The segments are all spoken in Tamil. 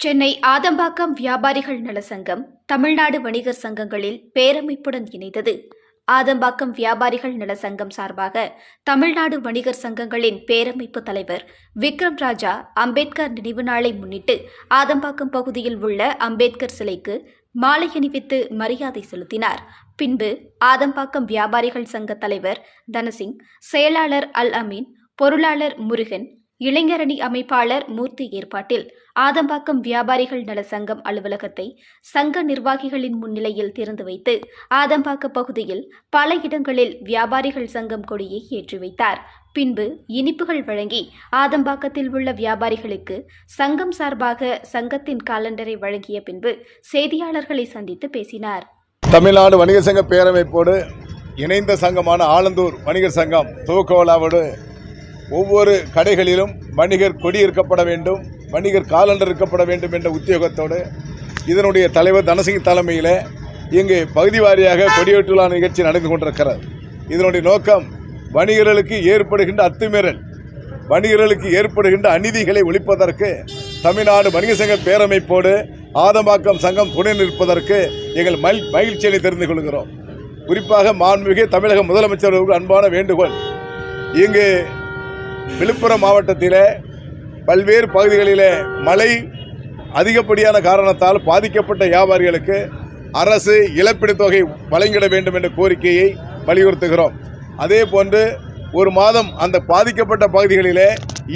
சென்னை ஆதம்பாக்கம் வியாபாரிகள் நல சங்கம் தமிழ்நாடு வணிகர் சங்கங்களில் பேரமைப்புடன் இணைந்தது. ஆதம்பாக்கம் வியாபாரிகள் நல சங்கம் சார்பாக தமிழ்நாடு வணிகர் சங்கங்களின் பேரமைப்பு தலைவர் விக்ரம் ராஜா அம்பேத்கர் நினைவு நாளை முன்னிட்டு ஆதம்பாக்கம் பகுதியில் உள்ள அம்பேத்கர் சிலைக்கு மாலை அணிவித்து மரியாதை செலுத்தினார். பின்பு ஆதம்பாக்கம் வியாபாரிகள் சங்க தலைவர் தனசிங் செயலாளர் அல் அமீன் பொருளாளர் முருகன் இளைஞரணி அமைப்பாளர் மூர்த்தி ஏற்பாட்டில் ஆதம்பாக்கம் வியாபாரிகள் நல சங்கம் அலுவலகத்தை சங்க நிர்வாகிகளின் முன்னிலையில் திறந்து வைத்து ஆதம்பாக்க பகுதியில் பல இடங்களில் வியாபாரிகள் சங்கம் கொடியை ஏற்றி வைத்தார். பின்பு இனிப்புகள் வழங்கி ஆதம்பாக்கத்தில் உள்ள வியாபாரிகளுக்கு சங்கம் சார்பாக சங்கத்தின் காலண்டரை வழங்கிய பின்பு செய்தியாளர்களை சந்தித்து பேசினார். தமிழ்நாடு வணிகர் சங்க பேரமைப்போடு இணைந்த சங்கமான ஆலந்தூர் வணிகர் சங்கம் துவக்கோலாவோடு ஒவ்வொரு கடைகளிலும் வணிகர் கொடி இருக்கப்பட வேண்டும். வணிகர் காலண்டர் இருக்கப்பட வேண்டும் என்ற உத்தியோகத்தோடு இதனுடைய தலைவர் தனசிங் தலைமையில் இங்கு பகுதி வாரியாக கொடியேற்று நிகழ்ச்சி நடந்து கொண்டிருக்கிறது. இதனுடைய நோக்கம் வணிகர்களுக்கு ஏற்படுகின்ற அத்துமீறல் வணிகர்களுக்கு ஏற்படுகின்ற அநீதிகளை ஒழிப்பதற்கு தமிழ்நாடு வணிக சங்க பேரமைப்போடு ஆதம்பாக்கம் சங்கம் துணை நிற்பதற்கு எங்கள் மல் மகிழ்ச்சியை தெரிந்து கொள்கிறோம். குறிப்பாக மாண்புமிகு தமிழக முதலமைச்சர் அன்பான வேண்டுகோள். இங்கு விழுப்புரம் மாவட்டத்தில் பல்வேறு பகுதிகளிலே மழை அதிகப்படியான காரணத்தால் பாதிக்கப்பட்ட வியாபாரிகளுக்கு அரசு இழப்பீடு தொகை வழங்கிட வேண்டும் என்ற கோரிக்கையை வலியுறுத்துகிறோம். அதே போன்று ஒரு மாதம் அந்த பாதிக்கப்பட்ட பகுதிகளிலே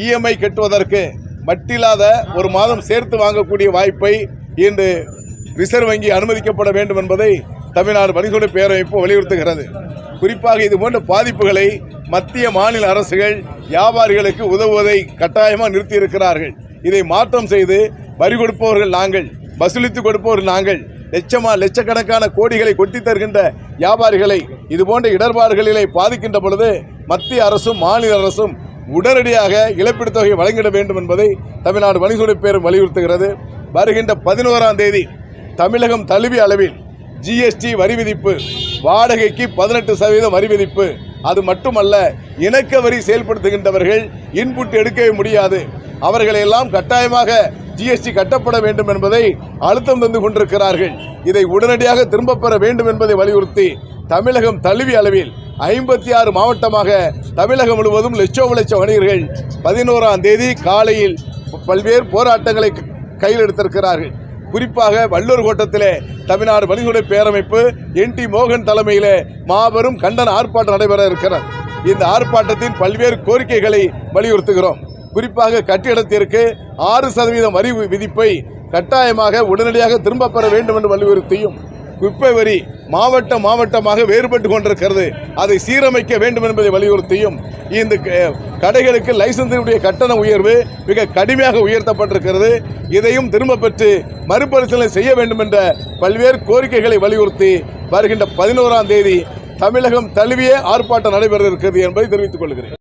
இஎம்ஐ கட்டுவதற்கு மட்டில்லாத ஒரு மாதம் சேர்த்து வாங்கக்கூடிய வாய்ப்பை இன்று ரிசர்வ் வங்கி அனுமதிக்கப்பட வேண்டும் என்பதை தமிழ்நாடு வணிகோட பேரமைப்பு வலியுறுத்துகிறது. குறிப்பாக இது போன்ற பாதிப்புகளை மத்திய மாநில அரசுகள் வியாபாரிகளுக்கு உதவுவதை கட்டாயமாக நிறுத்தியிருக்கிறார்கள். இதை மாற்றம் செய்து வரி கொடுப்பவர்கள் நாங்கள் வசூலித்து கொடுப்பவர்கள் நாங்கள் லட்சமா லட்சக்கணக்கான கோடிகளை கொட்டி தருகின்ற வியாபாரிகளை இது போன்ற இடர்பாடுகளிலே பாதிக்கின்ற பொழுது மத்திய அரசும் மாநில அரசும் உடனடியாக இழப்பீடு தொகை வழங்கிட வேண்டும் என்பதை தமிழ்நாடு வணிகத்துறை பேரும் வலியுறுத்துகிறது. வருகின்ற பதினோராம் தேதி தமிழகம் தழுவிய அளவில் ஜிஎஸ்டி வரி விதிப்பு வாடகைக்கு பதினெட்டு சதவீதம் வரி விதிப்பு அது மட்டுமல்ல இணக்க வரி செயல்படுத்துகின்றவர்கள் இன்புட் எடுக்கவே முடியாது. அவர்களையெல்லாம் கட்டாயமாக ஜிஎஸ்டி கட்டப்பட வேண்டும் என்பதை அழுத்தம் தந்து கொண்டிருக்கிறார்கள். இதை உடனடியாக திரும்பப் பெற வேண்டும் என்பதை வலியுறுத்தி தமிழகம் தழுவி அளவில் ஐம்பத்தி ஆறு மாவட்டமாக தமிழகம் முழுவதும் லட்சோ லட்சம் வணிகர்கள் பதினோராம் தேதி காலையில் பல்வேறு போராட்டங்களை கையில் எடுத்திருக்கிறார்கள். குறிப்பாக வள்ளூர் கோட்டத்திலே தமிழ்நாடு வலிகுடை பேரமைப்பு என் டி மோகன் தலைமையிலே மாபெரும் கண்டன ஆர்ப்பாட்டம் நடைபெற இருக்கிறது. இந்த ஆர்ப்பாட்டத்தின் பல்வேறு கோரிக்கைகளை வலியுறுத்துகிறோம். குறிப்பாக கட்டிடத்திற்கு ஆறு சதவீதம் வரி விதிப்பை கட்டாயமாக உடனடியாக திரும்ப பெற வேண்டும் என்று வலியுறுத்தியும். குப்பை வரி மாவட்ட மாவட்டமாக வேறுபட்டு கொண்டிருக்கிறது. அதை சீரமைக்க வேண்டும் என்பதை வலியுறுத்தியும் இந்த க- கடைகளுக்கு லைசன்ஸினுடைய கட்டண உயர்வு மிக கடுமையாக உயர்த்தப்பட்டிருக்கிறது. இதையும் திரும்ப பெற்று மறுபரிசீலனை செய்ய வேண்டும் என்ற பல்வேறு கோரிக்கைகளை வலியுறுத்தி வருகின்ற பதினோராம் தேதி தமிழகம் தழுவிய ஆர்ப்பாட்டம் நடைபெற இருக்கிறது என்பதை தெரிவித்துக் கொள்கிறேன்.